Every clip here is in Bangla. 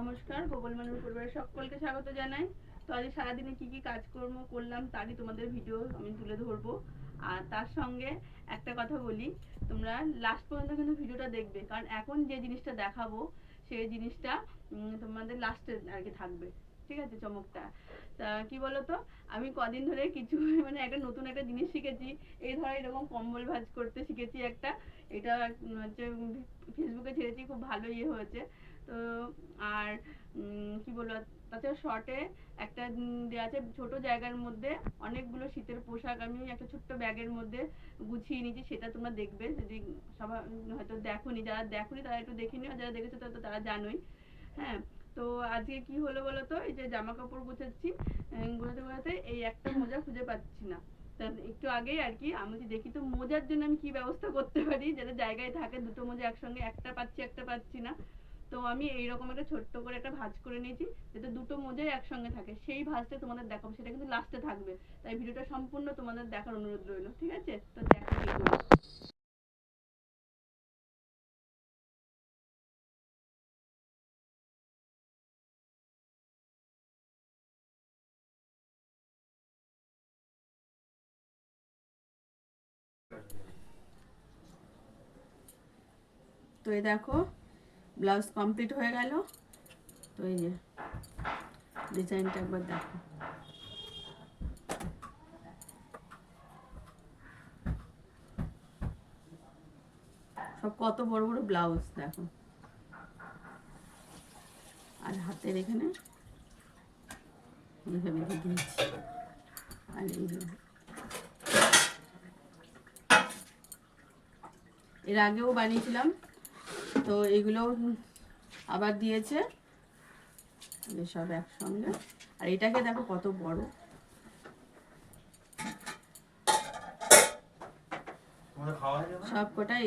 নমস্কার, গোপাল মানুষ পরিবারের সকলকে স্বাগত জানাই। তো আজ সারাদিনে কি কি কাজকর্ম করলাম তারই তোমাদের ভিডিও আমি তুলে ধরবো। আর তার সঙ্গে একটা কথা বলি, তোমরা লাস্ট পর্যন্ত কিন্তু ভিডিওটা দেখবে, কারণ এখন যে জিনিসটা দেখাবো সেই জিনিসটা তোমাদের লাস্টে আর কি থাকবে। ঠিক আছে, চমকটা। তা কি বলতো, আমি কদিন ধরে কিছু মানে একটা নতুন একটা জিনিস শিখেছি, এই ধর এরকম কম্বল ভাঁজ করতে শিখেছি একটা। এটা হচ্ছে ফেসবুকে ছেড়েছি, খুব ভালো ইয়ে হয়েছে। তো আর কি বলব তাতে শর্টে একটা দেওয়া আছে, ছোট জায়গার মধ্যে অনেকগুলো শীতের পোশাক আমি একটা ছোট্ট ব্যাগের মধ্যে গুছিয়ে নিয়েছি, সেটা তোমরা দেখবে, যদি সবাই হয়তো দেখোনি, যারা দেখোনি তারা একটু দেখে নিও যারা দেখেছ তারা তারা জানোই হ্যাঁ তো আজকে কি হলো বলো তো এই যে জামা কাপড় গুছাচ্ছি গোছাতে গোছাতে এই একটা মোজা খুঁজে পাচ্ছি না একটু আগেই আর কি, আমি দেখি তো মোজার জন্য আমি কি ব্যবস্থা করতে পারি, যাতে জায়গায় থাকে, দুটো মোজা একসঙ্গে, একটা পাচ্ছি একটা পাচ্ছি না তো আমি এইরকম একটা ছোট্ট করে একটা ভাঁজ করে নিয়েছি, যাতে দুটো মোজাই একসঙ্গে থাকে। সেই ভাঁজটা তোমাদের দেখাবো, সেটা কিন্তু লাস্টে থাকবে। তাই ভিডিওটা সম্পূর্ণ তোমাদের দেখার অনুরোধ রইল, ঠিক আছে? তো দেখো। তো এই দেখো ব্লাউজ কমপ্লিট হয়ে গেল। তো এই যে, ডিজাইনটা একবার দেখো। সব কত বড় বড় ব্লাউজ, দেখো। আর হাতের এখানে এর আগেও বানিয়েছিলাম। তো এগুলো আবার দিয়েছে। সব একসঙ্গে। আর এটাকে দেখো কত বড়। সব কটাই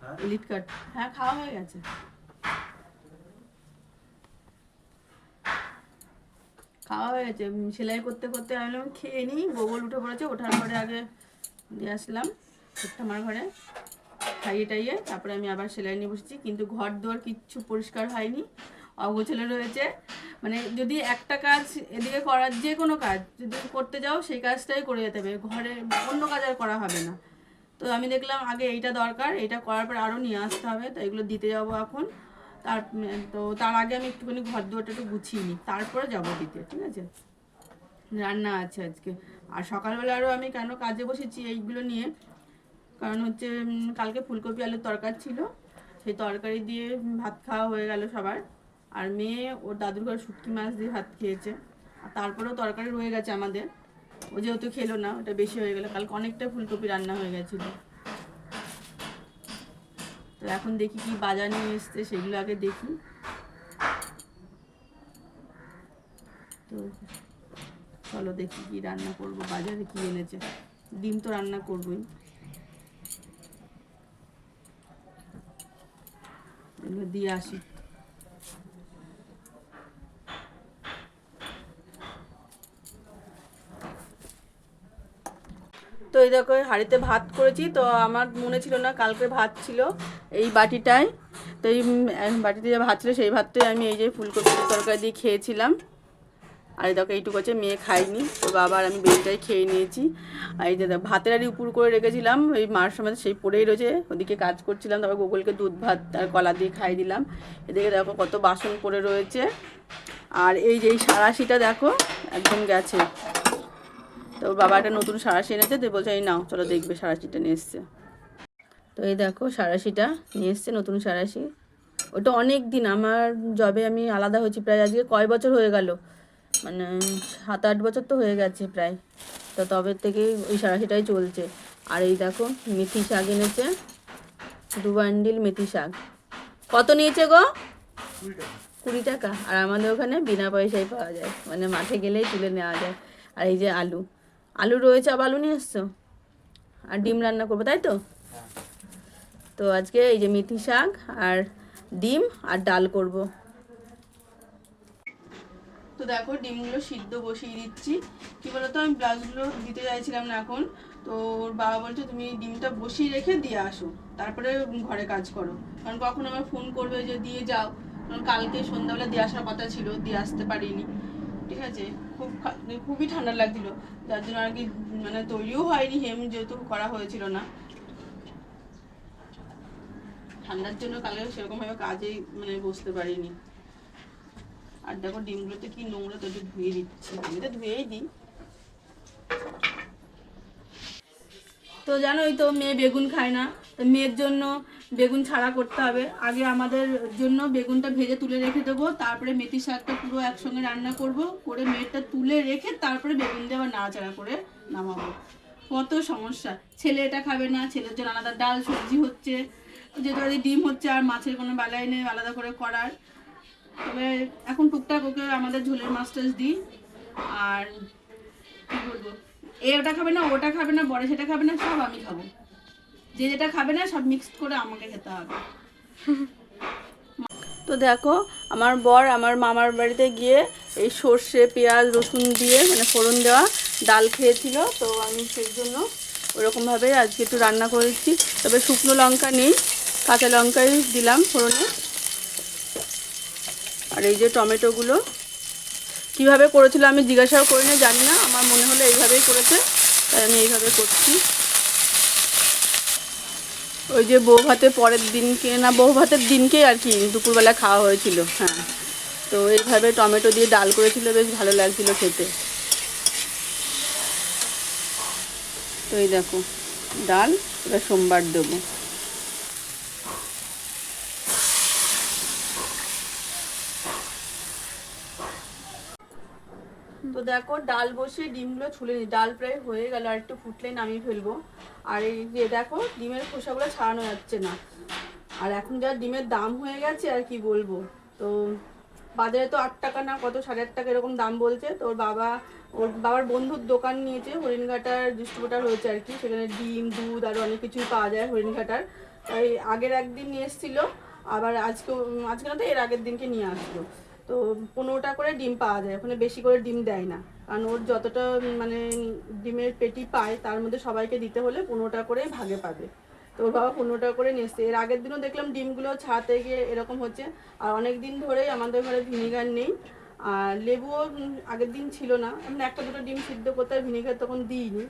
হ্যাঁ? কাট। হ্যাঁ খাওয়া হয়ে গেছে। খাওয়া হয়ে গেছে। সেলাই করতে করতে আমি খেয়ে নিই গোগল উঠে পড়েছে। ওঠার পরে আগে দিয়ে আসলাম। আমার ঘরে। খাইয়ে টাইয়ে তারপরে আমি আবার সেলাই নিয়ে বসেছি। কিন্তু ঘর দুয়ার কিচ্ছু পরিষ্কার হয়নি। অগোছালো রয়েছে। মানে যদি একটা কাজ এদিকে করার যে কোনো কাজ যদি করতে যাও, সেই কাজটাই করে যেতে হবে। ঘরে অন্য কাজ আর করা হবে না। তো আমি দেখলাম আগে এইটা দরকার এটা করার পর আরও নিয়ে আসতে হবে। তো এগুলো দিতে যাব এখন। তার তো তার আগে আমি একটুখানি ঘর দুয়ারটা একটু গুছিয়ে নিই। তারপরে যাব দিতে, ঠিক আছে? রান্না আছে আজকে। আর সকালবেলা আরও আমি কেন কাজে বসেছি এইগুলো নিয়ে কারণ হচ্ছে কালকে ফুলকপি আলুর তরকারি ছিল। সেই তরকারি দিয়ে ভাত খাওয়া হয়ে গেল সবার। আর মেয়ে ওর দাদুর ঘরে শুটকি মাছ দিয়ে ভাত খেয়েছে। আর তারপরেও তরকারি রয়ে গেছে আমাদের। ও যেহেতু খেলো না, ওটা বেশি হয়ে গেলো। কালকে অনেকটা ফুলকপি রান্না হয়ে গেছিল। তো এখন দেখি কি বাজার নিয়ে এসছে, সেগুলো আগে দেখি। তো চলো দেখি কি রান্না করব। বাজারে কি এনেছে? ডিম তো রান্না করবই। এগুলো দিয়ে আসি। তো এই দেখো হাড়িতে ভাত করেছি, তো আমার মনে ছিল না কালকে ভাত ছিল এই বাটিটায়। তো এই এই বাটিতে যে ভাত ছিল সেই ভাতটাই আমি এই যে ফুলকপি তরকারি দিয়ে খেয়েছিলাম। আর দেখো, এইটুকু আছে মেয়ে খাইনি তো বাবা আর আমি বেরিটাই খেয়ে নিয়েছি। আর এই দেখো, ভাতের আড়ি উপর করে রেখেছিলাম, ওই মার সময় সেই পড়েই রয়েছে, ওদিকে কাজ করছিলাম, তারপর গোকুলকে দুধ, ভাত আর কলা দিয়ে খাই দিলাম। এদিকে দেখো, কত বাসন পড়ে রয়েছে। আর এই যে এই সারাশিটা দেখো, একদম গেছে। তো বাবা একটা নতুন সারাশি এনেছে, তো বলছে, এই নাও, চলো দেখবে সারাশিটা নিয়ে এসছে। তো এই দেখো, সারাশিটা নিয়ে এসছে, নতুন সারাশি। ওটা অনেক দিন, আমার জবে আমি আলাদা হয়েছি প্রায় আজকে কয় বছর হয়ে গেল? মানে সাত আট বছর তো হয়ে গেছে প্রায়। তো তবে থেকে ওই সারাশিটাই চলছে। আর এই দেখো মেথি শাক এনেছে। দু বান্ডিল মেথি শাক। কত নিয়েছে গো? কুড়ি টাকা। আর আমাদের ওখানে বিনা পয়সায় পাওয়া যায়। মানে মাঠে গেলেই তুলে নেওয়া যায়। আর এই যে আলু। আলু রয়েছে আবার আলু নিয়ে এসছো আর ডিম রান্না করব তাই তো? তো আজকে এই যে মেথি শাক আর ডিম আর ডাল করব। তো দেখো, ডিমগুলো সিদ্ধ বসিয়ে দিচ্ছি। কি বলতো, আমি ব্লাউজগুলো দিতে চাইছিলাম না এখন। তো ওর বাবা বলছে, তুমি ডিমটা বসিয়ে রেখে দিয়ে আসো। তারপরে ঘরে কাজ করো। কারণ কখন আমার ফোন করবে যে, দিয়ে যাও। কারণ কালকে সন্ধ্যাবেলা দিয়ে আসার কথা ছিল, দিয়ে আসতে পারিনি। ঠিক আছে? খুব খুবই ঠান্ডা লাগছিল। যার জন্য আর কি মানে তৈরিও হয়নি, হেম যেহেতু করা হয়েছিল না। ঠান্ডার জন্য কালকে সেরকমভাবে কাজেই মানে বসতে পারিনি। আর দেখো ডিমগুলোতে কি নোংরা তো একটু ধুয়ে দিচ্ছি। আমি তো ধুয়েই দিই। তো জানোই তো মেয়ে বেগুন খায় না। তো মেয়ের জন্য বেগুন ছাড়া করতে হবে। আগে আমাদের জন্য বেগুনটা ভেজে তুলে রেখে দেবো। তারপরে মেথি শাকটা পুরো একসঙ্গে রান্না করব। করে মেয়েরটা তুলে রেখে তারপরে বেগুন দিয়ে আবার নাড়াচাড়া করে নামাবো। কত সমস্যা। ছেলে এটা খাবে না। ছেলের জন্য আলাদা ডাল সবজি হচ্ছে। যেহেতু ডিম হচ্ছে আর মাছের কোনো বেলায় নেই, আলাদা করে করার। তবে এখন টুকটাক ওকে আমাদের ঝোলের মাছ টাছ দিই। আর কি বলব? এ ওটা খাবে না, ওটা খাবে না, বড় সেটা খাবে না, সব আমি খাব। যে যেটা খাবে না, সব মিক্সড করে আমাকে খেতে হবে। তো দেখো, আমার বর আমার মামার বাড়িতে গিয়ে এই সর্ষে, পেঁয়াজ, রসুন দিয়ে মানে ফোড়ন দেওয়া ডাল খেয়েছিল। তো আমি সেই জন্য ওরকমভাবে আজকে একটু রান্না করেছি। তবে শুকনো লঙ্কা নেই, কাঁচা লঙ্কাই দিলাম ফোড়নে। আর এই যে টমেটোগুলো। কীভাবে করেছিল আমি জিজ্ঞাসাও করিনি, জানি না, আমার মনে হলো এইভাবেই করেছে, তাই আমি এইভাবে করছি। ওই যে বউ ভাতের পরের দিনকে, না, বউ ভাতের দিনকেই আর কি, দুপুরবেলা খাওয়া হয়েছিল হ্যাঁ। তো এইভাবে টমেটো দিয়ে ডাল করেছিল, বেশ ভালো লাগছিল খেতে। তো এই দেখো, ডাল, এবার সোমবার দেবো। তো দেখো, ডাল বসিয়ে ডিমগুলো ছুলে নিই ডাল প্রায় হয়ে গেল, আর একটু ফুটলে নামিয়ে ফেলব। আর এই যে দেখো, ডিমের খোসাগুলো ছাড়ানো যাচ্ছে না। আর এখন যা ডিমের দাম হয়ে গেছে, আর কি বলব? তো বাজারে তো আট টাকা না, কত সাড়ে আট টাকা এরকম দাম বলছে। তো ওর বাবা, ওর বাবার বন্ধুর দোকান নিয়েছে, হরিণঘাটার ডিস্ট্রিবিউটার হয়েছে আর কি। সেখানে ডিম, দুধ আরও অনেক কিছুই পাওয়া যায় হরিণঘাটার। তাই আগের একদিন নিয়ে এসেছিল, আবার আজকে আজকে না তো এর আগের দিনকে নিয়ে আসলো। তো পনেরোটা করে ডিম পাওয়া যায়, ওখানে বেশি করে ডিম দেয় না। কারণ ওর যতটা মানে ডিমের পেটি পায়, তার মধ্যে সবাইকে দিতে হলে পনেরোটা করে ভাগে পাবে। তো ওর বাবা পনেরোটা করে নিয়ে এর আগের দিনও দেখলাম ডিমগুলো ছাড়াতে গিয়ে এরকম হচ্ছে। আর অনেক দিন ধরেই আমাদের ঘরে ভিনিগার নেই। আর লেবুও আগের দিন ছিল না। এমনি একটা দুটো ডিম সিদ্ধ করতে ভিনিগার তখন দিইনি।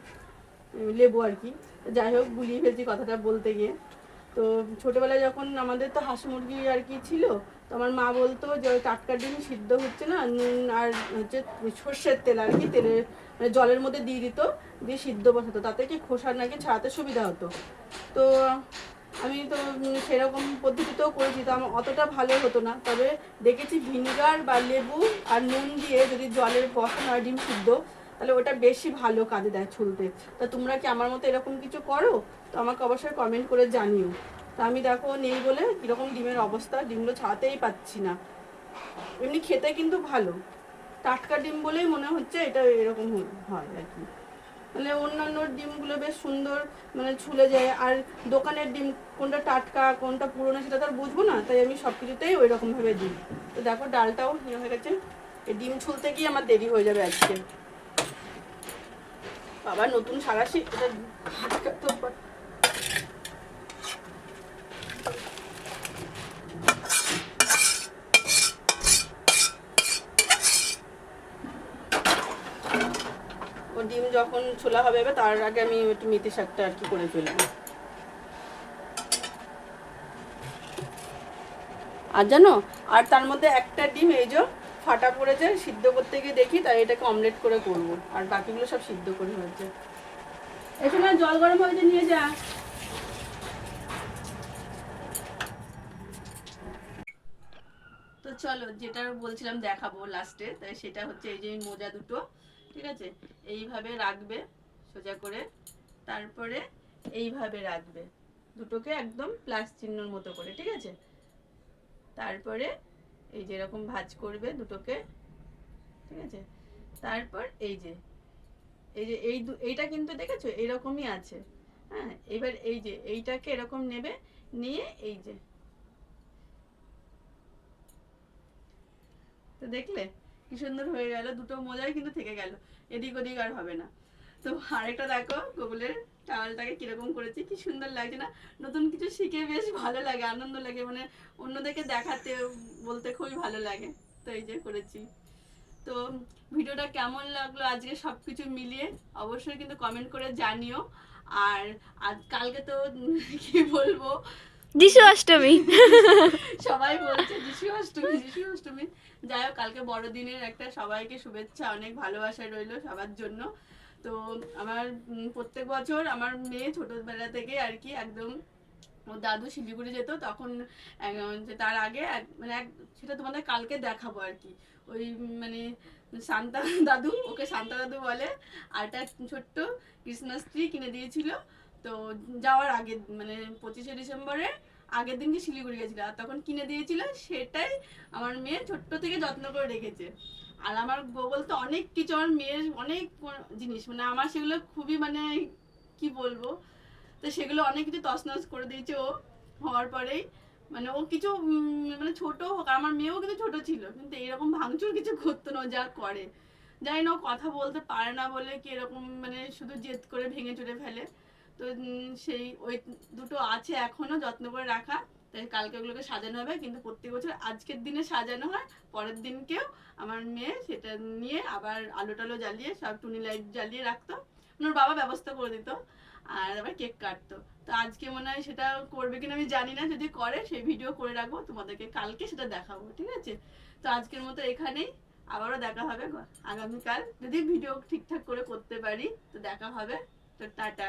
লেবু আর কি। যাই হোক গুলিয়ে ফেলছি কথাটা বলতে গিয়ে। তো ছোটবেলায় যখন আমাদের তো হাঁস মুরগি আর কি ছিল, তো আমার মা বলতো যে ওই টাটকা ডিম সিদ্ধ হচ্ছে না, নুন আর হচ্ছে সর্ষের তেল আর কি তেলের মানে জলের মধ্যে দিয়ে দিত, দিয়ে সিদ্ধ বসাতো। তাতে কি খোসা নাকি ছাড়াতে সুবিধা হতো। তো আমি তো সেরকম পদ্ধতিতেও করেছি, তো আমার অতটা ভালো হতো না। তবে দেখেছি ভিনিগার বা লেবু আর নুন দিয়ে যদি জলের বসানো হয়, ডিম সিদ্ধ তাহলে ওটা বেশি ভালো কাজে দেয় ছুলতে। তা তোমরা কি আমার মতো এরকম কিছু করো? তো আমাকে অবশ্যই কমেন্ট করে জানিও। তা আমি দেখো নেই বলে কীরকম ডিমের অবস্থা, ডিমগুলো ছাড়াতেই পাচ্ছি না। এমনি খেতে কিন্তু ভালো। টাটকা ডিম বলেই মনে হচ্ছে এটা এরকম হয় আর কি। মানে অন্যান্য ডিমগুলো বেশ সুন্দর মানে ছুলে যায়। আর দোকানের ডিম কোনটা টাটকা, কোনটা পুরনো সেটা তো আর বুঝব না। তাই আমি সব কিছুতেই ওই রকমভাবে দিই। তো দেখো ডালটাও ইয়ে হয়ে গেছে। ডিম ছুলতে গিয়ে আমার দেরি হয়ে যাবে আজকে। বাবা, নতুন সারাশি এটা ডিম যখন ছোলা হবে, এবার তার আগে আমি একটু মেথি শাকটা আর কি করে ফেলব আর জানো, আর তার মধ্যে একটা ডিম, এই যে ফাটা পড়েছে সিদ্ধ করতে গিয়ে দেখি, তাই এটাকে অমলেট করে করব। আর বাকিগুলো সব সিদ্ধ করে হয়েছে। এই সময় জল গরম হয়েছে নিয়ে যা। তো চলো, যেটা বলছিলাম দেখাবো লাস্টে তাই সেটা হচ্ছে এই যে মোজা দুটো, ঠিক আছে? এইভাবে রাখবে, সোজা করে। তারপরে এইভাবে রাখবে। দুটোকে একদম প্লাস চিহ্নর মতো করে, ঠিক আছে? তারপরে এই যে এরকম ভাঁজ করবে দুটোকে, ঠিক আছে? তারপর এই যে এই যে এই এইটা কিন্তু দেখেছ? এরকমই আছে। হ্যাঁ এবার এই যে এইটাকে এরকম নেবে, নিয়ে এই যে। তো দেখলে? কি সুন্দর হয়ে গেল, দুটো মোজাই কিন্তু থেকে গেল। এদিক ওদিক আর হবে না। তো আরেকটা দেখো গুগলের টাওয়ালটাকে কীরকম করেছি কি সুন্দর লাগছে না? নতুন কিছু শিখে বেশ ভালো লাগে আনন্দ লাগে মানে অন্যদেরকে দেখাতে বলতে খুবই ভালো লাগে। তো এই যে করেছি। তো ভিডিওটা কেমন লাগল আজকে সব কিছু মিলিয়ে অবশ্যই কিন্তু কমেন্ট করে জানিও। আর আজ কালকে তো কি বলব? যিশু অষ্টমী। সবাই বলছে যিশু অষ্টমী যিশু অষ্টমী। যাই হোক কালকে বড়দিনের একটা সবাইকে শুভেচ্ছা অনেক ভালোবাসা রইল সবার জন্য। তো আমার প্রত্যেক বছর আমার মেয়ে ছোটবেলা থেকে আর কি একদম ওর দাদু শিলিগুড়ি যেত, তখন তার আগে মানে এক, সেটা তোমাদের কালকে দেখাবো আর কি। ওই মানে শান্তা দাদু, ওকে শান্তা দাদু বলে, আর একটা ছোট্ট ক্রিসমাস ট্রি কিনে দিয়েছিল। তো যাওয়ার আগে মানে পঁচিশে ডিসেম্বরে আগের দিনকে শিলিগুড়ি গেছিল, আর তখন কিনে দিয়েছিল, সেটাই আমার মেয়ে ছোট্ট থেকে যত্ন করে রেখেছে। আর আমার গোগল তো অনেক কিছু আমার মেয়ের অনেক জিনিস মানে আমার সেগুলো খুবই মানে কি বলব, তো সেগুলো অনেক কিছু তছনছ করে দিয়েছে ও হওয়ার পরেই। মানে ও কিছু মানে ছোট হোক আমার মেয়েও কিন্তু ছোট ছিল, কিন্তু এরকম ভাঙচুর কিছু করতো না যা করে। জানি না কথা বলতে পারে না বলে কি এরকম মানে শুধু জেদ করে ভেঙে চুরে ফেলে। তো সেই ওই দুটো আছে এখনও যত্ন করে রাখা। তাই কালকে ওগুলোকে সাজানো হবে, কিন্তু প্রত্যেক বছর আজকের দিনে সাজানো হয়, পরের দিনকেও আমার মেয়ে সেটা নিয়ে আবার আলো টালো জ্বালিয়ে, সব টুনি লাইট জ্বালিয়ে রাখতো। ওর বাবা ব্যবস্থা করে দিত, আর আবার কেক কাটতো। তো আজকে মনে হয় সেটা করবে কিনা আমি জানি না, যদি করে সেই ভিডিও করে রাখব, তোমাদেরকে কালকে সেটা দেখাবো, ঠিক আছে? তো আজকের মতো এখানেই, আবারও দেখা হবে আগামীকাল। যদি ভিডিও ঠিকঠাক করে করতে পারি, তো দেখা হবে। তো টাটা।